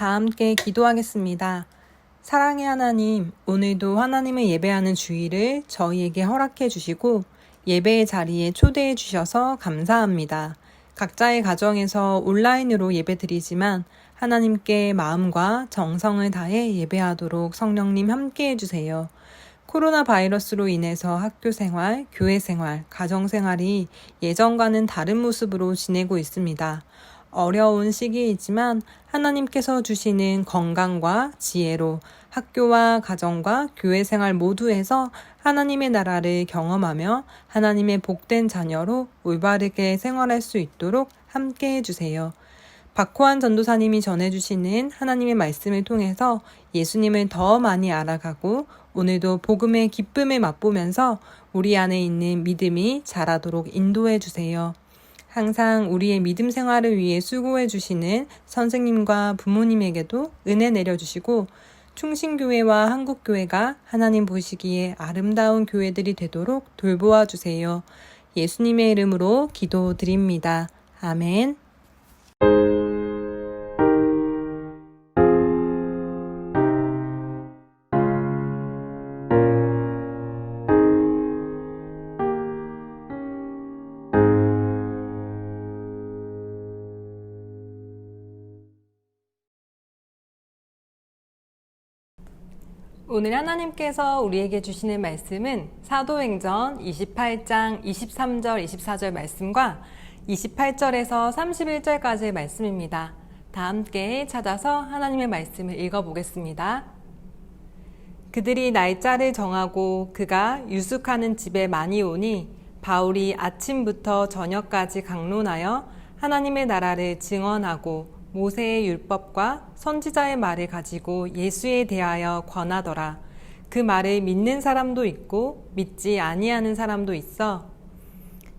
다 함께 기도하겠습니다. 사랑의 하나님, 오늘도 하나님을 예배하는 주의를 저희에게 허락해 주시고 예배의 자리에 초대해 주셔서 감사합니다. 각자의 가정에서 온라인으로 예배 드리지만 하나님께 마음과 정성을 다해 예배하도록 성령님 함께 해주세요. 코로나 바이러스로 인해서 학교 생활, 교회 생활, 가정 생활이 예전과는 다른 모습으로 지내고 있습니다. 어려운 시기이지만 하나님께서 주시는 건강과 지혜로 학교와 가정과 교회 생활 모두에서 하나님의 나라를 경험하며 하나님의 복된 자녀로 올바르게 생활할 수 있도록 함께 해주세요. 박호환 전도사님이 전해주시는 하나님의 말씀을 통해서 예수님을 더 많이 알아가고 오늘도 복음의 기쁨을 맛보면서 우리 안에 있는 믿음이 자라도록 인도해 주세요. 항상 우리의 믿음 생활을 위해 수고해 주시는 선생님과 부모님에게도 은혜 내려 주시고 충신교회와 한국교회가 하나님 보시기에 아름다운 교회들이 되도록 돌보아 주세요. 예수님의 이름으로 기도드립니다. 아멘. 오늘 하나님께서 우리에게 주시는 말씀은 사도행전 28장 23절, 24절 말씀과 28절에서 31절까지의 말씀입니다. 다 함께 찾아서 하나님의 말씀을 읽어보겠습니다. 그들이 날짜를 정하고 그가 유숙하는 집에 많이 오니 바울이 아침부터 저녁까지 강론하여 하나님의 나라를 증언하고 모세의 율법과 선지자의 말을 가지고 예수에 대하여 권하더라. 그 말을 믿는 사람도 있고 믿지 아니하는 사람도 있어.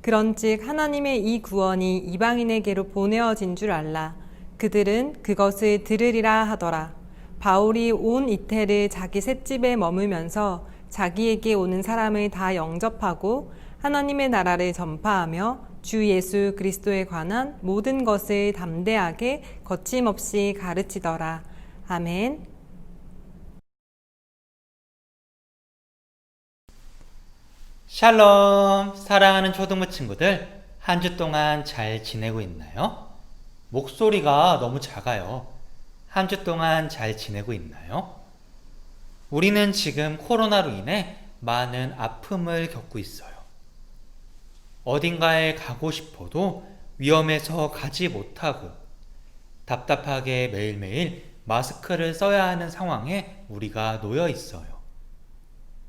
그런즉 하나님의 이 구원이 이방인에게로 보내어진 줄 알라. 그들은 그것을 들으리라 하더라. 바울이 온 이태를 자기 셋집에 머물면서 자기에게 오는 사람을 다 영접하고 하나님의 나라를 전파하며 주 예수 그리스도에 관한 모든 것을 담대하게 거침없이 가르치더라. 아멘. 샬롬! 사랑하는 초등부 친구들, 한 주 동안 잘 지내고 있나요? 목소리가 너무 작아요. 한 주 동안 잘 지내고 있나요? 우리는 지금 코로나로 인해 많은 아픔을 겪고 있어요. 어딘가에 가고 싶어도 위험해서 가지 못하고 답답하게 매일매일 마스크를 써야 하는 상황에 우리가 놓여 있어요.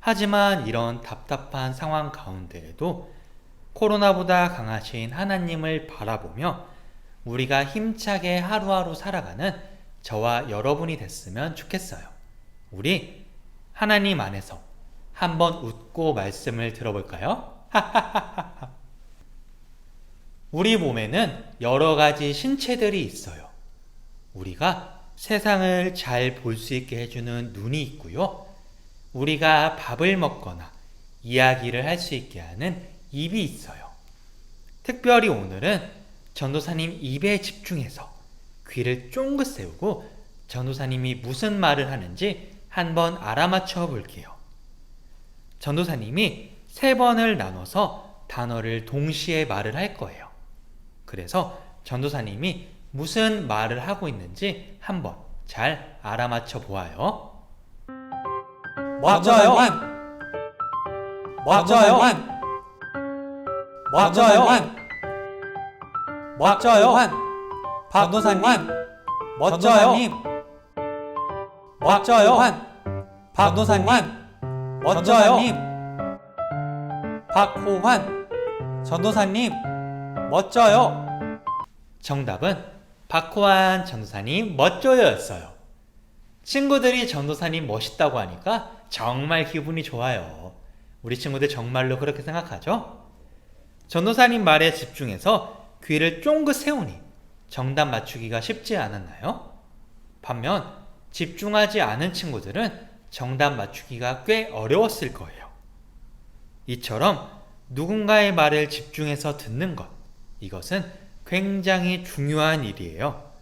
하지만 이런 답답한 상황 가운데에도 코로나보다 강하신 하나님을 바라보며 우리가 힘차게 하루하루 살아가는 저와 여러분이 됐으면 좋겠어요. 우리 하나님 안에서 한번 웃고 말씀을 들어볼까요? 우리 몸에는 여러 가지 신체들이 있어요. 우리가 세상을 잘 볼 수 있게 해주는 눈이 있고요. 우리가 밥을 먹거나 이야기를 할 수 있게 하는 입이 있어요. 특별히 오늘은 전도사님 입에 집중해서 귀를 쫑긋 세우고 전도사님이 무슨 말을 하는지 한번 알아맞혀 볼게요. 전도사님이 세 번을 나눠서 단어를 동시에 말을 할 거예요. 그래서 전도사님이 무슨 말을 하고 있는지 한번 잘 알아맞혀 보아요. 맞아요. 맞아요. 맞아요. 맞아요. 박도사님. 멋져요. 맞아요. 박도사님. 멋져요. 박호환. 전도사님. 멋져요. 정답은 박호환 전도사님 멋져요였어요. 친구들이 전도사님 멋있다고 하니까 정말 기분이 좋아요. 우리 친구들 정말로 그렇게 생각하죠? 전도사님 말에 집중해서 귀를 쫑긋 세우니 정답 맞추기가 쉽지 않았나요? 반면 집중하지 않은 친구들은 정답 맞추기가 꽤 어려웠을 거예요. 이처럼 누군가의 말을 집중해서 듣는 것, 이것은 굉장히 중요한 일이에요.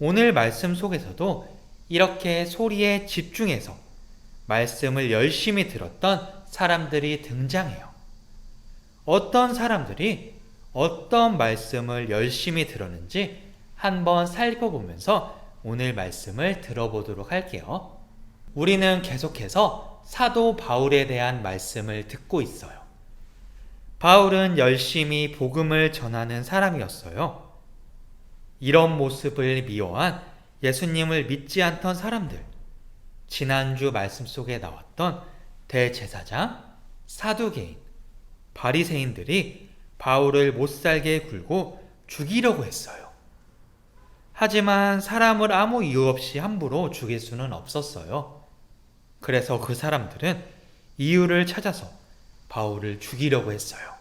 오늘 말씀 속에서도 이렇게 소리에 집중해서 말씀을 열심히 들었던 사람들이 등장해요. 어떤 사람들이 어떤 말씀을 열심히 들었는지 한번 살펴보면서 오늘 말씀을 들어보도록 할게요. 우리는 계속해서 사도 바울에 대한 말씀을 듣고 있어요. 바울은 열심히 복음을 전하는 사람이었어요. 이런 모습을 미워한 예수님을 믿지 않던 사람들, 지난주 말씀 속에 나왔던 대제사장, 사두개인, 바리새인들이 바울을 못살게 굴고 죽이려고 했어요. 하지만 사람을 아무 이유 없이 함부로 죽일 수는 없었어요. 그래서 그 사람들은 이유를 찾아서 바울을 죽이려고 했어요.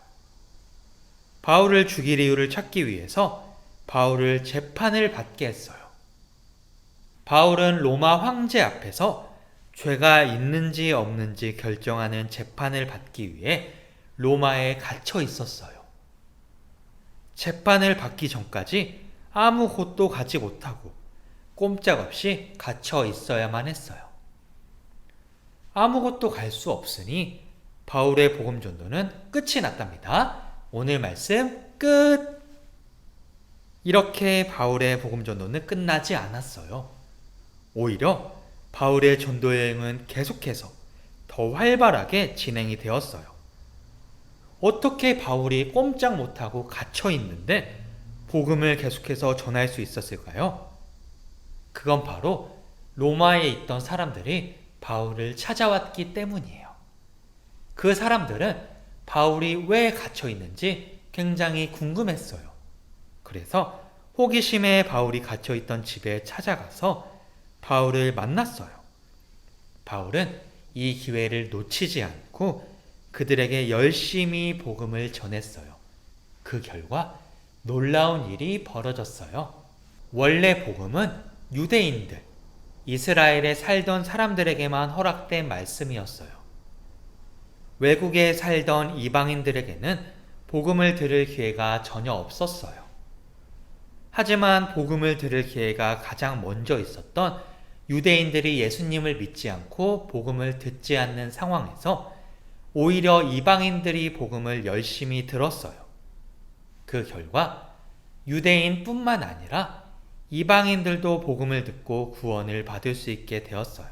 바울을 죽일 이유를 찾기 위해서 바울을 재판을 받게 했어요. 바울은 로마 황제 앞에서 죄가 있는지 없는지 결정하는 재판을 받기 위해 로마에 갇혀 있었어요. 재판을 받기 전까지 아무 곳도 가지 못하고 꼼짝없이 갇혀 있어야만 했어요. 아무것도 갈 수 없으니 바울의 복음 전도는 끝이 났답니다. 오늘 말씀 끝! 이렇게 바울의 복음 전도는 끝나지 않았어요. 오히려 바울의 전도 여행은 계속해서 더 활발하게 진행이 되었어요. 어떻게 바울이 꼼짝 못하고 갇혀 있는데 복음을 계속해서 전할 수 있었을까요? 그건 바로 로마에 있던 사람들이 바울을 찾아왔기 때문이에요. 그 사람들은 바울이 왜 갇혀 있는지 굉장히 궁금했어요. 그래서 호기심에 바울이 갇혀 있던 집에 찾아가서 바울을 만났어요. 바울은 이 기회를 놓치지 않고 그들에게 열심히 복음을 전했어요. 그 결과 놀라운 일이 벌어졌어요. 원래 복음은 유대인들, 이스라엘에 살던 사람들에게만 허락된 말씀이었어요. 외국에 살던 이방인들에게는 복음을 들을 기회가 전혀 없었어요. 하지만 복음을 들을 기회가 가장 먼저 있었던 유대인들이 예수님을 믿지 않고 복음을 듣지 않는 상황에서 오히려 이방인들이 복음을 열심히 들었어요. 그 결과 유대인뿐만 아니라 이방인들도 복음을 듣고 구원을 받을 수 있게 되었어요.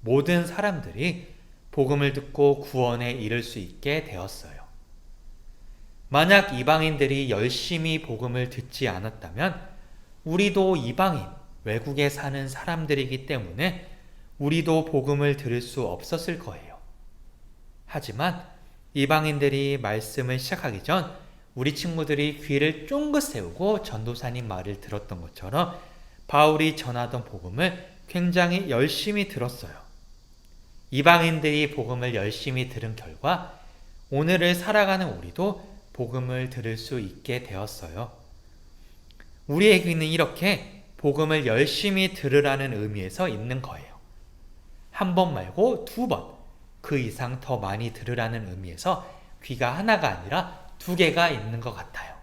모든 사람들이 복음을 듣고 구원에 이를 수 있게 되었어요. 만약 이방인들이 열심히 복음을 듣지 않았다면 우리도 이방인, 외국에 사는 사람들이기 때문에 우리도 복음을 들을 수 없었을 거예요. 하지만 이방인들이 말씀을 시작하기 전 우리 친구들이 귀를 쫑긋 세우고 전도사님 말을 들었던 것처럼 바울이 전하던 복음을 굉장히 열심히 들었어요. 이방인들이 복음을 열심히 들은 결과 오늘을 살아가는 우리도 복음을 들을 수 있게 되었어요. 우리의 귀는 이렇게 복음을 열심히 들으라는 의미에서 있는 거예요. 한 번 말고 두 번, 그 이상 더 많이 들으라는 의미에서 귀가 하나가 아니라 두 개가 있는 것 같아요.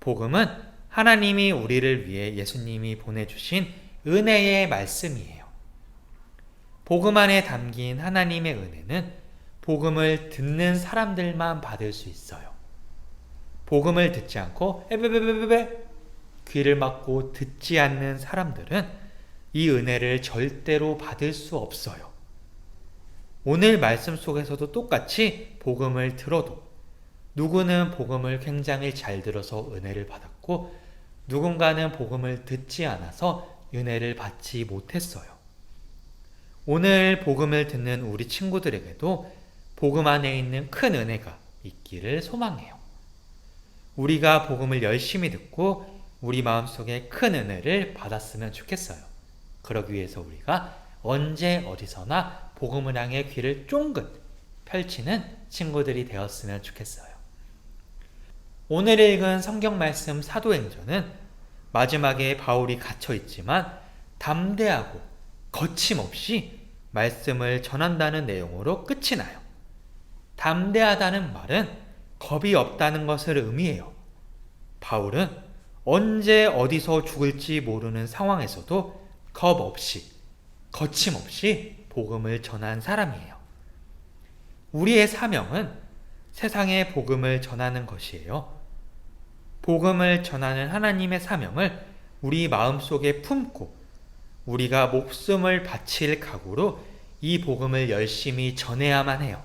복음은 하나님이 우리를 위해 예수님이 보내주신 은혜의 말씀이에요. 복음 안에 담긴 하나님의 은혜는 복음을 듣는 사람들만 받을 수 있어요. 복음을 듣지 않고 에베베베베베 귀를 막고 듣지 않는 사람들은 이 은혜를 절대로 받을 수 없어요. 오늘 말씀 속에서도 똑같이 복음을 들어도 누구는 복음을 굉장히 잘 들어서 은혜를 받았고 누군가는 복음을 듣지 않아서 은혜를 받지 못했어요. 오늘 복음을 듣는 우리 친구들에게도 복음 안에 있는 큰 은혜가 있기를 소망해요. 우리가 복음을 열심히 듣고 우리 마음속에 큰 은혜를 받았으면 좋겠어요. 그러기 위해서 우리가 언제 어디서나 복음을 향해 귀를 쫑긋 펼치는 친구들이 되었으면 좋겠어요. 오늘 읽은 성경 말씀 사도행전은 마지막에 바울이 갇혀 있지만 담대하고 거침없이 말씀을 전한다는 내용으로 끝이 나요. 담대하다는 말은 겁이 없다는 것을 의미해요. 바울은 언제 어디서 죽을지 모르는 상황에서도 겁 없이, 거침없이 복음을 전한 사람이에요. 우리의 사명은 세상에 복음을 전하는 것이에요. 복음을 전하는 하나님의 사명을 우리 마음속에 품고 우리가 목숨을 바칠 각오로 이 복음을 열심히 전해야만 해요.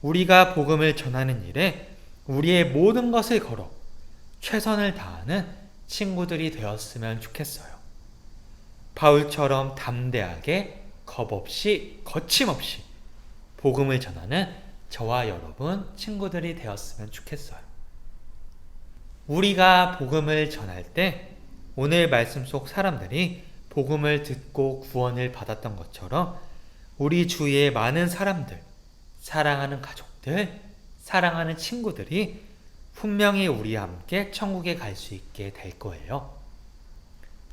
우리가 복음을 전하는 일에 우리의 모든 것을 걸어 최선을 다하는 친구들이 되었으면 좋겠어요. 바울처럼 담대하게 겁 없이 거침없이 복음을 전하는 저와 여러분 친구들이 되었으면 좋겠어요. 우리가 복음을 전할 때 오늘 말씀 속 사람들이 복음을 듣고 구원을 받았던 것처럼 우리 주위의 많은 사람들, 사랑하는 가족들, 사랑하는 친구들이 분명히 우리와 함께 천국에 갈 수 있게 될 거예요.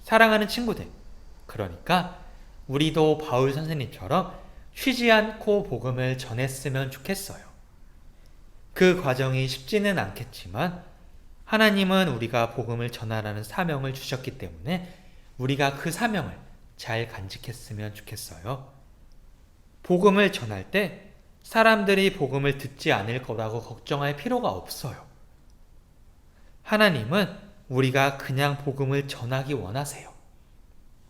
사랑하는 친구들, 그러니까 우리도 바울 선생님처럼 쉬지 않고 복음을 전했으면 좋겠어요. 그 과정이 쉽지는 않겠지만 하나님은 우리가 복음을 전하라는 사명을 주셨기 때문에 우리가 그 사명을 잘 간직했으면 좋겠어요. 복음을 전할 때 사람들이 복음을 듣지 않을 거라고 걱정할 필요가 없어요. 하나님은 우리가 그냥 복음을 전하기 원하세요.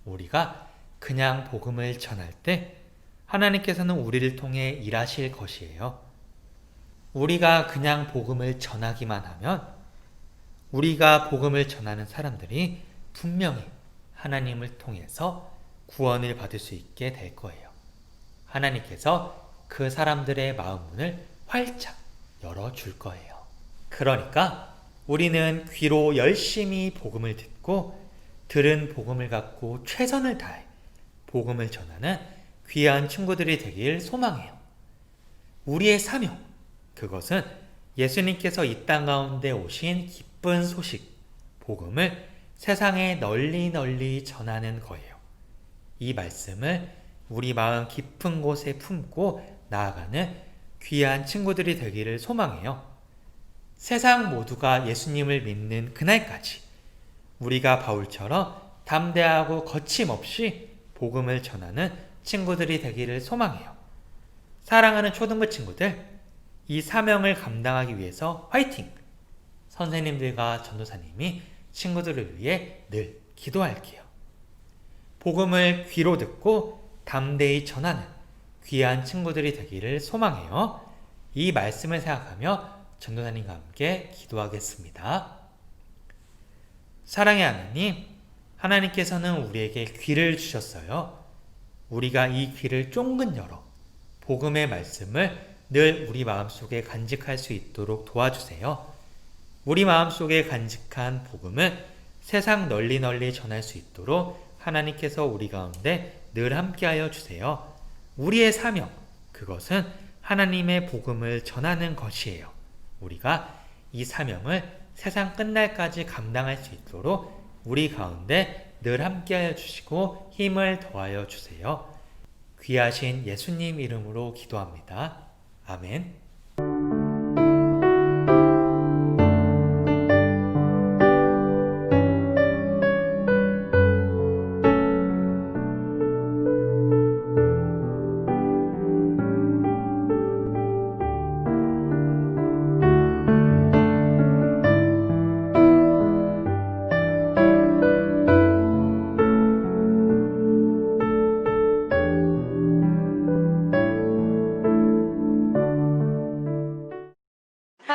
우리가 그냥 복음을 전할 때 하나님께서는 우리를 통해 일하실 것이에요. 우리가 그냥 복음을 전하기만 하면 우리가 복음을 전하는 사람들이 분명히 하나님을 통해서 구원을 받을 수 있게 될 거예요. 하나님께서 그 사람들의 마음 문을 활짝 열어줄 거예요. 그러니까 우리는 귀로 열심히 복음을 듣고 들은 복음을 갖고 최선을 다해 복음을 전하는 귀한 친구들이 되길 소망해요. 우리의 사명, 그것은 예수님께서 이 땅 가운데 오신 기쁜 소식, 복음을 세상에 널리 널리 전하는 거예요. 이 말씀을 우리 마음 깊은 곳에 품고 나아가는 귀한 친구들이 되기를 소망해요. 세상 모두가 예수님을 믿는 그날까지 우리가 바울처럼 담대하고 거침없이 복음을 전하는 친구들이 되기를 소망해요. 사랑하는 초등부 친구들, 이 사명을 감당하기 위해서 화이팅! 선생님들과 전도사님이 친구들을 위해 늘 기도할게요. 복음을 귀로 듣고 담대히 전하는 귀한 친구들이 되기를 소망해요. 이 말씀을 생각하며 전도사님과 함께 기도하겠습니다. 사랑의 하나님, 하나님께서는 우리에게 귀를 주셨어요. 우리가 이 귀를 쫑긋 열어 복음의 말씀을 늘 우리 마음속에 간직할 수 있도록 도와주세요. 우리 마음속에 간직한 복음을 세상 널리 널리 전할 수 있도록 하나님께서 우리 가운데 늘 함께하여 주세요. 우리의 사명, 그것은 하나님의 복음을 전하는 것이에요. 우리가 이 사명을 세상 끝날까지 감당할 수 있도록 우리 가운데 늘 함께하여 주시고 힘을 더하여 주세요. 귀하신 예수님 이름으로 기도합니다. 아멘.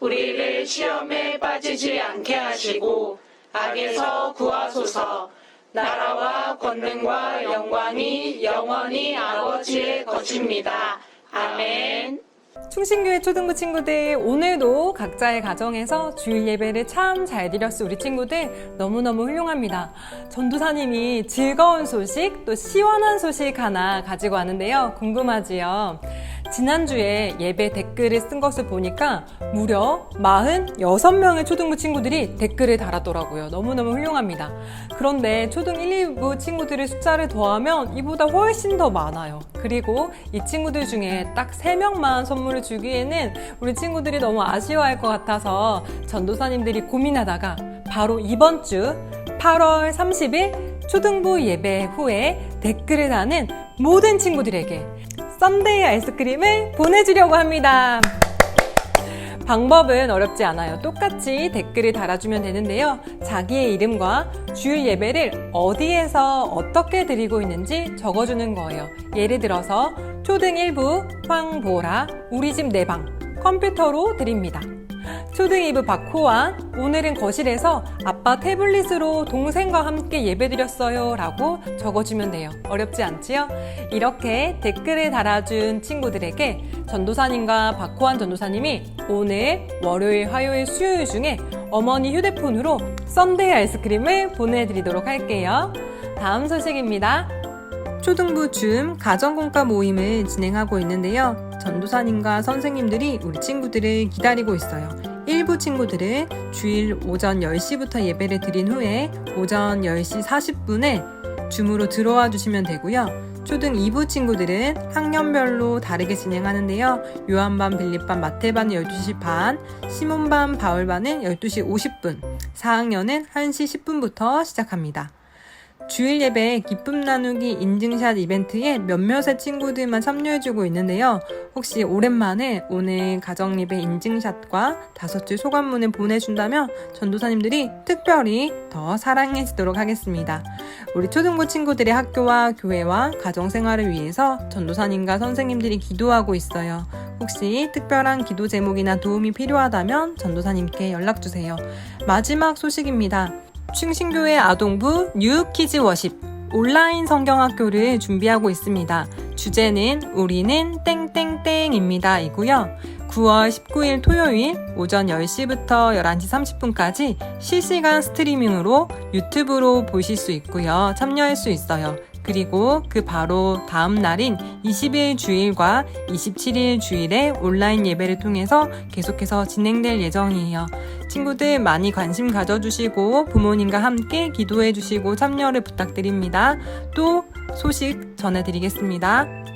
우리를 시험에 빠지지 않게 하시고 악에서 구하소서 나라와 권능과 영광이 영원히 아버지의 것입니다. 아멘. 충신교회 초등부 친구들 오늘도 각자의 가정에서 주일 예배를 참 잘 드렸어 우리 친구들 너무너무 훌륭합니다. 전도사님이 즐거운 소식 또 시원한 소식 하나 가지고 왔는데요. 궁금하지요? 지난주에 예배 댓글을 쓴 것을 보니까 무려 46명의 초등부 친구들이 댓글을 달았더라고요. 너무너무 훌륭합니다. 그런데 초등 1, 2부 친구들의 숫자를 더하면 이보다 훨씬 더 많아요. 그리고 이 친구들 중에 딱 3명만 선물을 주기에는 우리 친구들이 너무 아쉬워할 것 같아서 전도사님들이 고민하다가 바로 이번 주 8월 30일 초등부 예배 후에 댓글을 다는 모든 친구들에게 썬데이 아이스크림을 보내주려고 합니다. 방법은 어렵지 않아요. 똑같이 댓글을 달아주면 되는데요. 자기의 이름과 주일 예배를 어디에서 어떻게 드리고 있는지 적어주는 거예요. 예를 들어서 초등 1부 황보라 우리 집 내방 컴퓨터로 드립니다. 초등 2부 박호환 오늘은 거실에서 아빠 태블릿으로 동생과 함께 예배드렸어요 라고 적어주면 돼요. 어렵지 않지요? 이렇게 댓글을 달아준 친구들에게 전도사님과 박호환 전도사님이 오늘 월요일, 화요일, 수요일 중에 어머니 휴대폰으로 썬데이 아이스크림을 보내드리도록 할게요. 다음 소식입니다. 초등부 줌 가정공과 모임을 진행하고 있는데요. 전도사님과 선생님들이 우리 친구들을 기다리고 있어요. 일부 친구들은 주일 오전 10시부터 예배를 드린 후에 오전 10시 40분에 줌으로 들어와 주시면 되고요. 초등 2부 친구들은 학년별로 다르게 진행하는데요. 요한반, 빌립반, 마태반은 12시 반, 시몬반, 바울반은 12시 50분, 4학년은 1시 10분부터 시작합니다. 주일 예배 기쁨 나누기 인증샷 이벤트에 몇몇의 친구들만 참여해주고 있는데요. 혹시 오랜만에 오늘 가정 예배 인증샷과 다섯 줄 소감문을 보내준다면 전도사님들이 특별히 더 사랑해지도록 하겠습니다. 우리 초등부 친구들의 학교와 교회와 가정 생활을 위해서 전도사님과 선생님들이 기도하고 있어요. 혹시 특별한 기도 제목이나 도움이 필요하다면 전도사님께 연락 주세요. 마지막 소식입니다. 충신교회 아동부 뉴 키즈 워십 온라인 성경학교를 준비하고 있습니다. 주제는 우리는 땡땡땡입니다. 이고요. 9월 19일 토요일 오전 10시부터 11시 30분까지 실시간 스트리밍으로 유튜브로 보실 수 있고요. 참여할 수 있어요. 그리고 그 바로 다음 날인 20일 주일과 27일 주일에 온라인 예배를 통해서 계속해서 진행될 예정이에요. 친구들 많이 관심 가져주시고 부모님과 함께 기도해 주시고 참여를 부탁드립니다. 또 소식 전해드리겠습니다.